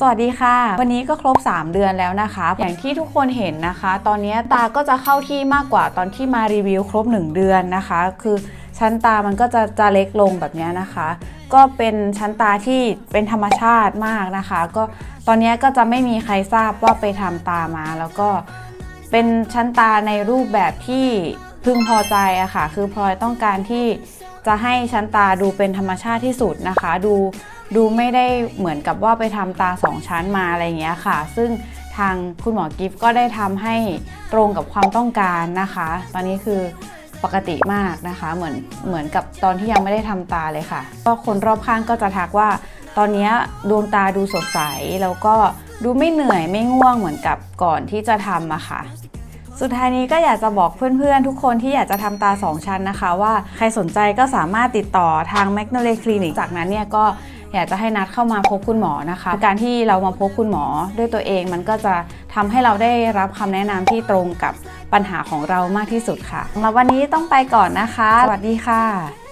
สวัสดีค่ะ วันนี้ก็ครบ 3 เดือนแล้วนะคะ อย่างที่ทุกคนเห็นนะคะ ตอนนี้ตาก็จะเข้าที่มากกว่าตอนที่มารีวิวครบ 1 เดือนนะคะ คือชั้นตามันก็จะจะเล็กลงแบบนี้นะคะ ก็เป็นชั้นตาที่เป็นธรรมชาติมากนะคะ ก็ตอนนี้ก็จะไม่มีใครทราบว่าไปทำตามา แล้วก็เป็นชั้นตาในรูปแบบที่พึงพอใจอะค่ะ คือพลอยต้องการที่ จะให้ชั้นตาดูเป็นธรรมชาติที่สุดนะคะ ดูดูไม่ได้เหมือนกับว่าไปทำตาสองชั้นมาอะไรเงี้ยค่ะ ซึ่งทางคุณหมอกิฟก็ได้ทำให้ตรงกับความต้องการนะคะ ตอนนี้คือปกติมากนะคะ เหมือนเหมือนกับตอนที่ยังไม่ได้ทำตาเลยค่ะ ก็คนรอบข้างก็จะทักว่า ตอนนี้ดวงตาดูสดใสแล้วก็ดูไม่เหนื่อยไม่ง่วงเหมือนกับก่อนที่จะทำอะค่ะ สุดท้ายนี้ก็อยากจะบอกเพื่อนๆ ทุกคนที่อยากจะทำตา 2 ชั้นนะคะ ว่าใครสนใจก็สามารถติดต่อทาง m a g n o l i a Clinic จากนั้นเนี่ยก็อยากจะให้นัดเข้ามาพบคุณหมอนะคะ การที่เรามาพบคุณหมอด้วยตัวเองมันก็จะทำให้เราได้รับคำแนะนำที่ตรงกับปัญหาของเรามากที่สุดค่ะสำหรับวันนี้ต้องไปก่อนนะคะ สวัสดีค่ะ